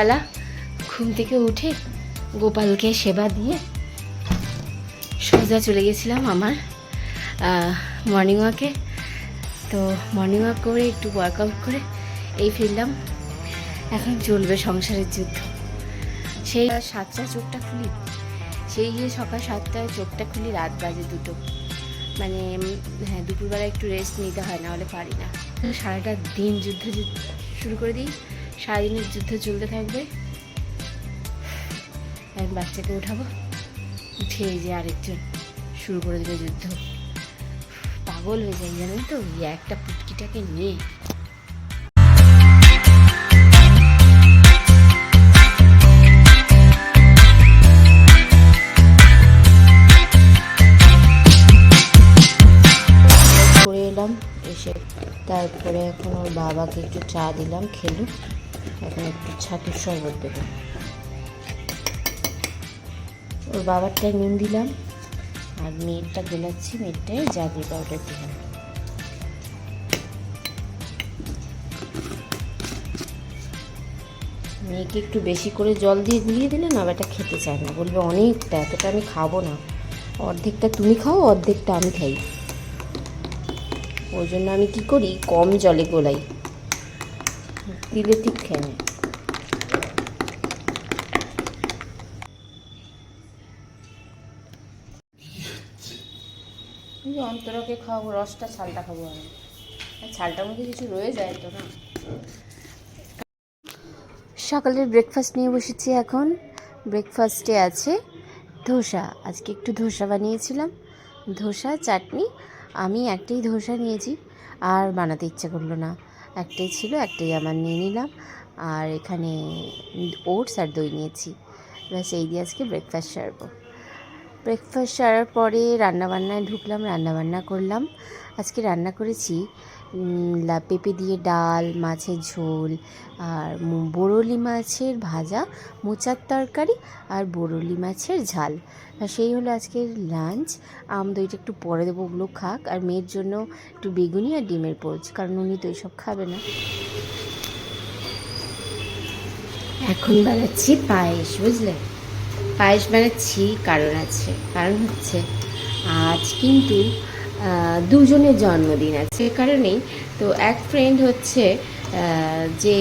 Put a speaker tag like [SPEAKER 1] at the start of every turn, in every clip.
[SPEAKER 1] সকালবেলা ঘুম থেকে উঠে গোপালকে সেবা দিয়ে সোজা চলে গেছিলাম আমার মর্নিং ওয়াকে তো মর্নিং ওয়াক করে একটু ওয়ার্কআউট করে এই ফিরলাম। এখন চলবে সংসারের যুদ্ধ। সেই সাতটা চোখটা খুলি। সেই গিয়ে সকাল সাতটায় চোখটা খুলি, রাত বাজে দুটো। মানে হ্যাঁ দুপুরবেলা একটু রেস্ট নিতে হয় না হলে পারি না। সারাটা দিন যুদ্ধ যুদ্ধ শুরু করে দিই। সারাদিনের যুদ্ধ চলতে থাকবে। আমি বাচ্চাকে উঠাবো, উঠে এই যে আরেকজন শুরু করে দেবে যুদ্ধ। পাগল হয়ে যায়, জানেন তো একটা পুটকিটাকে নিয়ে। এসে তারপরে এখন ওর বাবাকে একটু চা দিলাম খেলো এখন একটু ছাতুর শরবত দেবো। ওর বাবারটায় নুন দিলাম, আর মেয়েরটা গোলাচ্ছি, মেয়েরটায় জাগরি পাউডার দিলাম। মেয়েকে একটু বেশি করে জল দিয়ে গুলিয়ে দিলে না এটা খেতে চায় না, বলবে অনেকটা, এতটা আমি খাব না। অর্ধেকটা তুমি খাও, অর্ধেকটা আমি খাই। ওই জন্য আমি কি করি? কম জলে গোলাই। দিলে ঠিক খেয়ে নেয়। অন্তরকে খাওয়াবো রসটা ছালটা খাব আমি। আর ছালটার মধ্যে কিছু রয়ে যায় তো না? সকালের ব্রেকফাস্ট নিয়ে বসেছি এখন। ব্রেকফাস্টে আছে ধোসা। আজকে একটু ধোসা বানিয়েছিলাম। ধোসা চাটনি। আমি একটাই ধোসা নিয়েছি। আর বানাতে ইচ্ছা করল না। একটাই ছিল, একটাই আমার নিয়ে নিলাম। আর এখানে ওটস আর দই নিয়েছি। ব্যাস, এই দিয়ে আজকে ব্রেকফাস্ট সারবো। ব্রেকফাস্ট সারার পরে রান্নাবান্নায় ঢুকলাম, রান্নাবান্না করলাম। আজকে রান্না করেছি পেঁপে দিয়ে ডাল, মাছের ঝোল আর বরলি মাছের ভাজা, মোচার তরকারি আর বরলি মাছের ঝাল। আর সেই হলো আজকের লাঞ্চ আম দইটা একটু পরে দেবো, ওগুলো খাক। আর মেয়ের জন্য একটু বেগুনি আর ডিমের পোচ, কারণ উনি তো এইসব খাবে না। এখন বানাচ্ছি পায়েস, বুঝলে? পায়েস বানাচ্ছি কারণ আছে। কারণ হচ্ছে আজ কিন্তু দুজনের জন্মদিন আছে। কারণেই তো এক ফ্রেন্ড হচ্ছে যে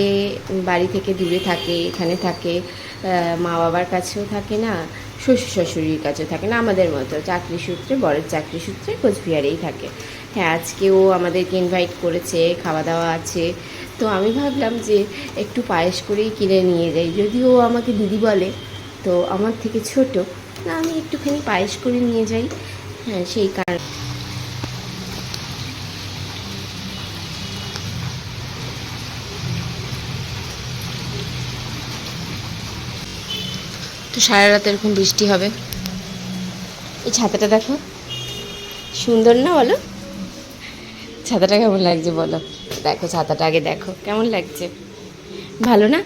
[SPEAKER 1] বাড়ি থেকে দূরে থাকে, এখানে থাকে মা বাবার কাছেও থাকে না শ্বশুর শাশুড়ির কাছেও থাকে না, আমাদের মতো। চাকরি সূত্রে, বরের চাকরি সূত্রে কোচবিহারেই থাকে। হ্যাঁ আজকেও আমাদেরকে ইনভাইট করেছে খাওয়া দাওয়া আছে। তো আমি ভাবলাম যে একটু পায়েস করেই কিনে নিয়ে যাই। যদিও আমাকে দিদি বলে, তো আমার থেকে ছোট, না আমি একটুখানি পায়েস করে নিয়ে যাই। হ্যাঁ সেই কারণে। তো সারা রাত এরকম বৃষ্টি হবে। এই ছাতাটা দেখো। সুন্দর না বলো? ছাতাটা কেমন লাগছে বলো? দেখো, ছাতাটা আগে দেখো। কেমন লাগছে? ভালো না?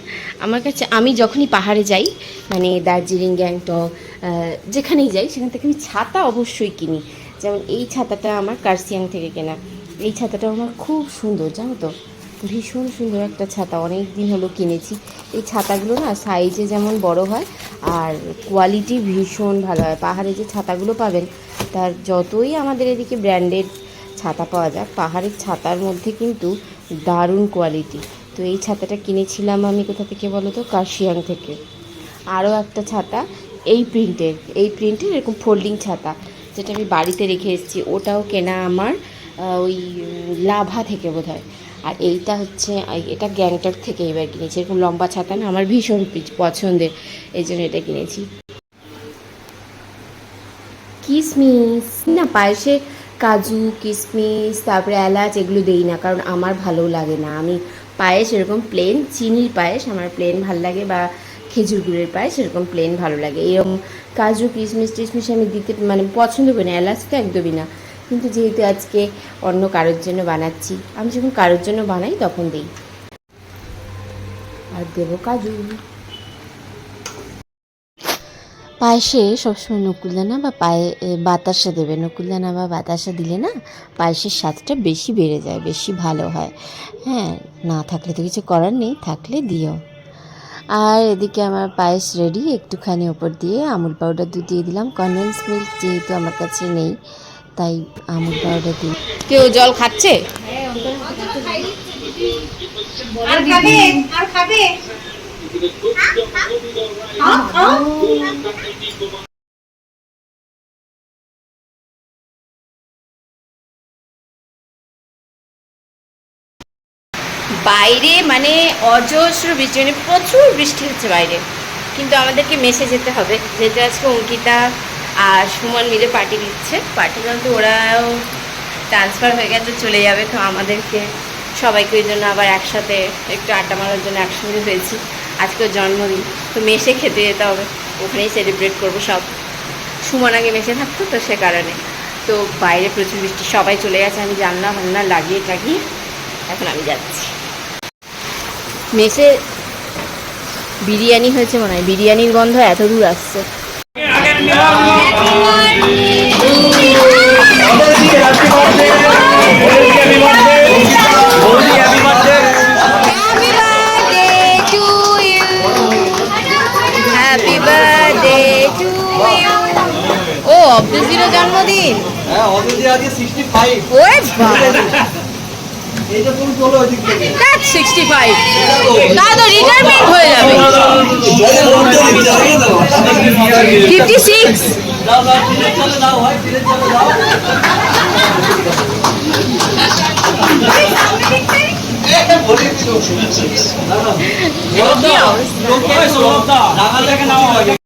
[SPEAKER 1] আমার কাছে, আমি যখনই পাহাড়ে যাই মানে দার্জিলিং, গ্যাংটক যেখানেই যাই, সেখান থেকে আমি ছাতা অবশ্যই কিনি। যেমন এই ছাতাটা আমার কার্সিয়াং থেকে কেনা। এই ছাতাটা আমার খুব সুন্দর, জানো তো? ভীষণ সুন্দর একটা ছাতা। অনেক দিন হলো কিনেছি। এই ছাতাগুলো না সাইজে যেমন বড় হয় আর কোয়ালিটি ভীষণ ভালো হয়। পাহাড়ে যে ছাতাগুলো পাবেন, তার যতই আমাদের এদিকে ব্র্যান্ডেড ছাতা পাওয়া যাক, পাহাড়ের ছাতার মধ্যে কিন্তু দারুণ কোয়ালিটি তো এই ছাতাটা কিনেছিলাম আমি কোথা থেকে বলো তো? কার্শিয়াং থেকে। আরও একটা ছাতা, এই প্রিন্টের এই প্রিন্টের এরকম ফোল্ডিং ছাতা, যেটা আমি বাড়িতে রেখে এসেছি। ওটাও কেনা আমার ওই লাভা থেকে বোধ হয় আর এইটা হচ্ছে এটা গ্যাংটক থেকে এবার কিনেছি। এরকম লম্বা ছাতা না, আমার ভীষণ পছন্দের। এই জন্য এটা কিনেছি। কিশমিশ না পায়েসে কাজু কিশমিশ তারপরে এলাচ এগুলো দেই না, কারণ আমার ভালো লাগে না। আমি পায়েস এরকম প্লেন চিনির পায়েস, আমার প্লেন ভালো লাগে, বা খেজুর গুড়ের পায়েস এরকম প্লেন ভালো লাগে। এরকম কাজু কিশমিশ টিশমিশ আমি দিতে মানে পছন্দ করি না, এলাচ তো একদমই না। কিন্তু যেহেতু আজকে অন্য কারোর জন্য বানাচ্ছি, আমি যখন কারোর জন্য বানাই তখন দিই। আর দেবো কাজু। পায়েসে সবসময় নকুলদানা বা পায়ে বাতাসা দেবে। নকুলদানা বা বাতাসা দিলে না পায়েসের স্বাদটা বেশি বেড়ে যায়, বেশি ভালো হয়। হ্যাঁ না থাকলে তো কিছু করার নেই, থাকলে দিও। আর এদিকে আমার পায়েস রেডি একটুখানি ওপর দিয়ে আমুল পাউডার দুধ দিয়ে দিলাম। কনডেন্স মিল্ক যেহেতু আমার কাছে নেই তাই আমুল পাউডার দিই। কেউ জল খাচ্ছে?
[SPEAKER 2] আর খাবে? আর খাবে? খাও, খাও।
[SPEAKER 1] বাইরে মানে অজস্র বৃষ্টি মানে প্রচুর বৃষ্টি হচ্ছে বাইরে। কিন্তু আমাদেরকে মেসে যেতে হবে। যেহেতু আজকে অঙ্কিতা আর সুমন মিলে পার্টি দিচ্ছে। পার্টি বলতে ওরাও ট্রান্সফার হয়ে গেছে, চলে যাবে তো আমাদেরকে। সবাইকে ওই জন্য আবার একসাথে একটু আড্ডা মারার জন্য একসঙ্গে হয়েছি। আজকে জন্মদিন, তো মেসে খেতে যেতে হবে। ওখানেই সেলিব্রেট করব সব। সুমন আগে মেসে থাকতো তো সে কারণে। তো বাইরে প্রচুর বৃষ্টি, সবাই চলে গেছে। আমি জানলা ফান্না লাগিয়ে টাগিয়ে এখন আমি যাচ্ছি। মেসে বিরিয়ানি হয়েছে মনে হয়। বিরিয়ানির গন্ধ এত দূর আসছে। ও অবভিয়াসলির জন্মদিন
[SPEAKER 3] হ্যাঁ সিক্সটি ফাইভ
[SPEAKER 1] ওরে বাবা
[SPEAKER 3] এই তুমি চলো ওই দিক থেকে
[SPEAKER 1] 65 তা তো রিটায়ারমেন্ট হয়ে যাবে 56
[SPEAKER 3] যাও যাও ফিরে চলে যাও ভাই ফিরে চলে যাও বলে দিল
[SPEAKER 1] কি অবস্থা
[SPEAKER 3] নাগাল থেকে নাও আগে